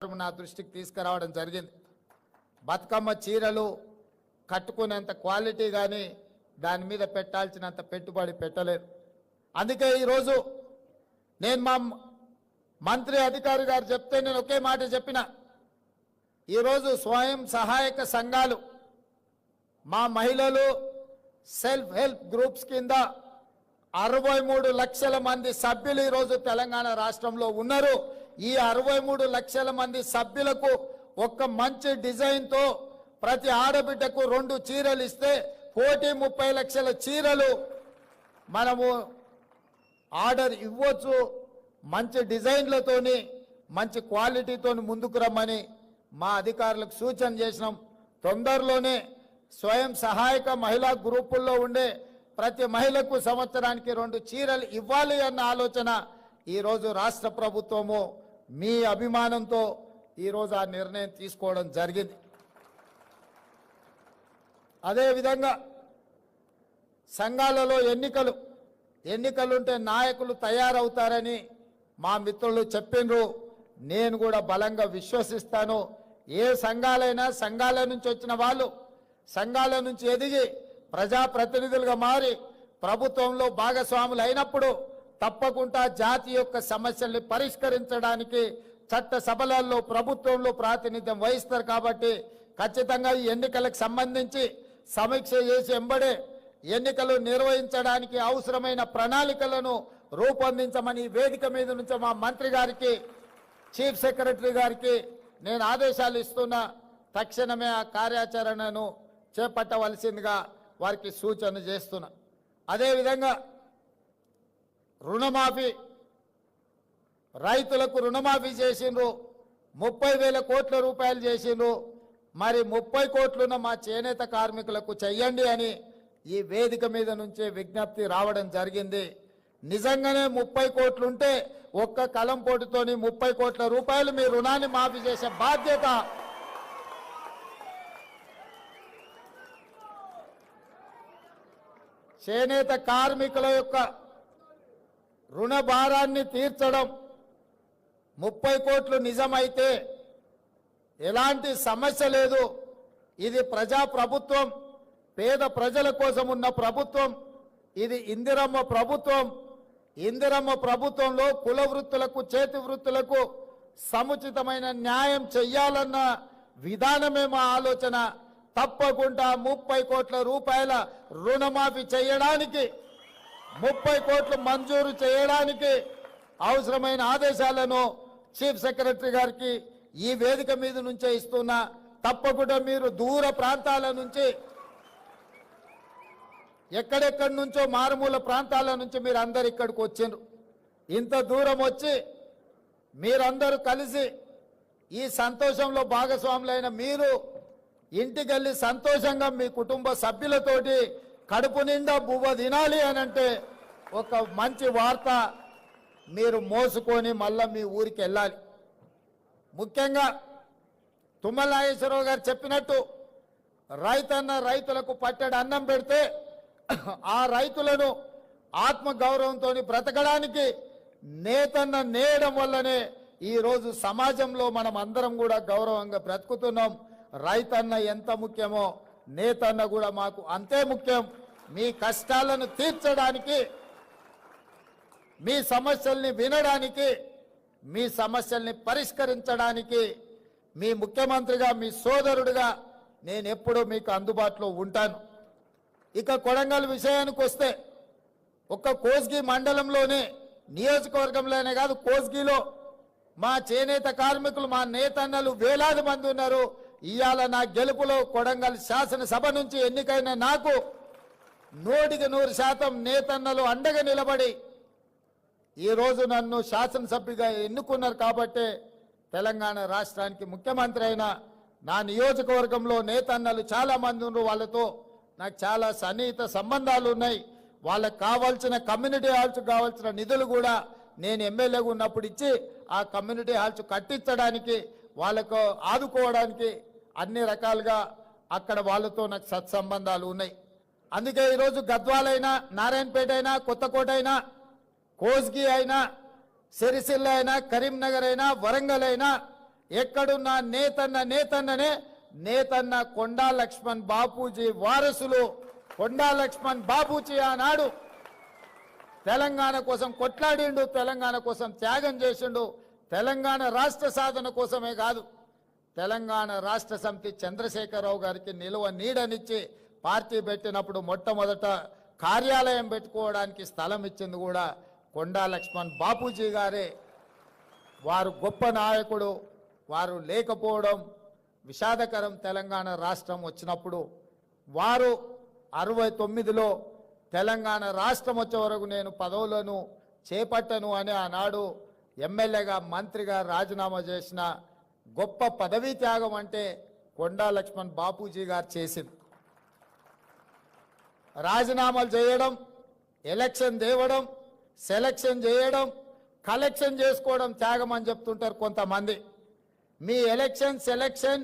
నా దృష్టికి తీసుకురావడం జరిగింది. బతుకమ్మ చీరలు కట్టుకునేంత క్వాలిటీ కానీ దాని మీద పెట్టాల్సినంత పెట్టుబడి పెట్టలేదు. అందుకే ఈరోజు నేను మా మంత్రి అధికారి గారు చెప్తే నేను ఒకే మాట చెప్పిన. ఈరోజు స్వయం సహాయక సంఘాలు మా మహిళలు సెల్ఫ్ హెల్ప్ గ్రూప్స్ కింద అరవై మూడు లక్షల మంది సభ్యులు ఈరోజు తెలంగాణ రాష్ట్రంలో ఉన్నారు. ఈ అరవై మూడు లక్షల మంది సభ్యులకు ఒక మంచి డిజైన్తో ప్రతి ఆడబిడ్డకు రెండు చీరలు ఇస్తే కోటి ముప్పై లక్షల చీరలు మనము ఆర్డర్ ఇవ్వచ్చు. మంచి డిజైన్లతోని మంచి క్వాలిటీతో ముందుకు రమ్మని మా అధికారులకు సూచన చేసినాం. తొందరలోనే స్వయం సహాయక మహిళా గ్రూపుల్లో ఉండే ప్రతి మహిళకు సంవత్సరానికి రెండు చీరలు ఇవ్వాలి అన్న ఆలోచన ఈరోజు రాష్ట్ర ప్రభుత్వము మీ అభిమానంతో ఈరోజు ఆ నిర్ణయం తీసుకోవడం జరిగింది. అదేవిధంగా సంఘాలలో ఎన్నికలు ఎన్నికలుంటే నాయకులు తయారవుతారని మా మిత్రులు చెప్పిండ్రు నేను కూడా బలంగా విశ్వసిస్తాను. ఏ సంఘాలైనా సంఘాల నుంచి వచ్చిన వాళ్ళు సంఘాల నుంచి ఎదిగి ప్రజాప్రతినిధులుగా మారి ప్రభుత్వంలో భాగస్వాములు అయినప్పుడు తప్పకుండా జాతి యొక్క సమస్యల్ని పరిష్కరించడానికి చట్ట సభలలో ప్రభుత్వంలో ప్రాతినిధ్యం వహిస్తారు కాబట్టి ఖచ్చితంగా ఈ ఎన్నికలకు సంబంధించి సమీక్ష చేసి ఎంబడే ఎన్నికలు నిర్వహించడానికి అవసరమైన ప్రణాళికలను రూపొందించమని ఈ వేదిక మీద నుంచి మా మంత్రి గారికి చీఫ్ సెక్రటరీ గారికి నేను ఆదేశాలు ఇస్తున్నా. తక్షణమే ఆ కార్యాచరణను చేపట్టవలసిందిగా వారికి సూచన చేస్తున్నా. అదేవిధంగా రుణమాఫీ. రైతులకు రుణమాఫీ చేసిండ్రు. ముప్పై వేల కోట్ల రూపాయలు చేసిండ్రు. మరి ముప్పై కోట్లున్న మా చేనేత కార్మికులకు చెయ్యండి అని ఈ వేదిక మీద నుంచే విజ్ఞప్తి రావడం జరిగింది. నిజంగానే ముప్పై కోట్లుంటే ఒక్క కలం పోటుతోని ముప్పై కోట్ల రూపాయలు మీ రుణాన్ని మాఫీ చేసే బాధ్యత. చేనేత కార్మికుల యొక్క రుణ భారాన్ని తీర్చడం ముప్పై కోట్లు నిజమైతే ఎలాంటి సమస్య లేదు. ఇది ప్రజా ప్రభుత్వం పేద ప్రజల కోసం ఉన్న ప్రభుత్వం ఇది ఇందిరమ్మ ప్రభుత్వం. ఇందిరమ్మ ప్రభుత్వంలో కుల వృత్తులకు చేతి వృత్తులకు సముచితమైన న్యాయం చెయ్యాలన్న విధానమే మా ఆలోచన. తప్పకుండా ముప్పై కోట్ల రూపాయల రుణమాఫీ చేయడానికి ముప్పై కోట్లు మంజూరు చేయడానికి అవసరమైన ఆదేశాలను చీఫ్ సెక్రటరీ గారికి ఈ వేదిక మీద నుంచే ఇస్తున్నా. తప్పకుండా మీరు దూర ప్రాంతాల నుంచి ఎక్కడెక్కడి నుంచో మారుమూల ప్రాంతాల నుంచి మీరు అందరు ఇక్కడికి వచ్చిండ్రు. ఇంత దూరం వచ్చి మీరందరూ కలిసి ఈ సంతోషంలో భాగస్వాములైన మీరు ఇంటికెళ్ళి సంతోషంగా మీ కుటుంబ సభ్యులతోటి కడుపు నిండా బువ్వ తినాలి అని అంటే ఒక మంచి వార్త మీరు మోసుకొని మళ్ళా మీ ఊరికి వెళ్ళాలి. ముఖ్యంగా తుమ్మల నాగేశ్వరరావు గారు చెప్పినట్టు రైతన్న రైతులకు పట్టడి అన్నం పెడితే ఆ రైతులను ఆత్మ గౌరవంతో బ్రతకడానికి నేతన్న నేయడం వల్లనే ఈరోజు సమాజంలో మనం అందరం కూడా గౌరవంగా బ్రతుకుతున్నాం. రైతన్న ఎంత ముఖ్యమో నేతన్న కూడా మాకు అంతే ముఖ్యం. మీ కష్టాలను తీర్చడానికి మీ సమస్యల్ని వినడానికి మీ సమస్యల్ని పరిష్కరించడానికి మీ ముఖ్యమంత్రిగా మీ సోదరుడిగా నేను ఎప్పుడూ మీకు అందుబాటులో ఉంటాను. ఇక కొడంగల్ విషయానికి వస్తే ఒక్క కోస్గి మండలంలోనే నియోజకవర్గంలోనే కాదు కోస్గిలో మా చేనేత కార్మికులు మా నేతన్నలు వేలాది మంది ఉన్నారు. ఇవాళ నా గెలుపులో కొడంగల్ శాసనసభ నుంచి ఎన్నికైన నాకు నూటికి నూరు శాతం నేతన్నలు అండగా నిలబడి ఈ రోజు నన్ను శాసనసభ్యుగా ఎన్నుకున్నారు కాబట్టే తెలంగాణ రాష్ట్రానికి ముఖ్యమంత్రి అయిన నా నియోజకవర్గంలో నేతన్నలు చాలామంది ఉన్నారు. వాళ్ళతో నాకు చాలా సన్నిహిత సంబంధాలు ఉన్నాయి. వాళ్ళకి కావాల్సిన కమ్యూనిటీ హాల్స్ కావాల్సిన నిధులు కూడా నేను ఎమ్మెల్యేగా ఉన్నప్పుడు ఇచ్చి ఆ కమ్యూనిటీ హాల్స్ కట్టించడానికి వాళ్ళకు ఆదుకోవడానికి అన్ని రకాలుగా అక్కడ వాళ్ళతో నాకు సత్సంబంధాలు ఉన్నాయి. అందుకే ఈరోజు గద్వాలైనా నారాయణపేట అయినా కొత్తకోట అయినా కోస్గి అయినా సిరిసిల్ల అయినా కరీంనగర్ అయినా వరంగల్ అయినా ఎక్కడున్నా నేతన్న నేతన్ననే నేతన్న కొండా లక్ష్మణ్ బాపూజీ వారసులు కొండా లక్ష్మణ్ బాపూజీ ఆనాడు తెలంగాణ కోసం కొట్లాడిండు తెలంగాణ కోసం త్యాగం చేసిండు తెలంగాణ రాష్ట్ర సాధన కోసమే కాదు తెలంగాణ రాష్ట్ర సమితి చంద్రశేఖరరావు గారికి నిలువ నీడనిచ్చి పార్టీ పెట్టినప్పుడు మొట్టమొదట కార్యాలయం పెట్టుకోవడానికి స్థలం ఇచ్చింది కూడా కొండా లక్ష్మణ్ బాపూజీ గారే. వారు గొప్ప నాయకుడు వారు లేకపోవడం విషాదకరం తెలంగాణ రాష్ట్రం వచ్చినప్పుడు. వారు అరవై తొమ్మిదిలో తెలంగాణ రాష్ట్రం వచ్చే వరకు నేను పదవులను చేపట్టను అని ఆనాడు ఎమ్మెల్యేగా మంత్రిగా రాజీనామా చేసిన గొప్ప పదవీ త్యాగం అంటే కొండా లక్ష్మణ్ బాపూజీ గారు చేసింది. రాజీనామాలు చేయడం ఎలక్షన్ తేవడం సెలక్షన్ చేయడం కలెక్షన్ చేసుకోవడం త్యాగం అని చెప్తుంటారు కొంతమంది. మీ ఎలక్షన్ సెలక్షన్